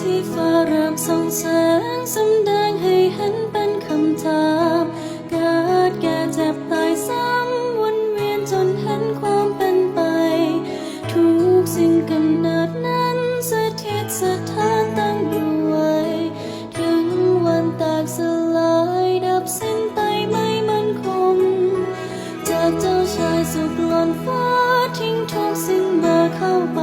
ที่ฟ้ารามส่องแสงสำแดงให้เห็นเป็นคำถามเกิดแก่เจ็บตายซ้ำวนเวียนจนเห็นความเป็นไป ทุกสิ่งกำเนิดนั้นสถิตสถานตั้งอยู่ไว้ถึงวันแตกสลายดับสิ้นไปไม่มั่นคง จากเจ้าชายสุดลอนฟ้าทิ้งทุกสิ่งมาเข้าไป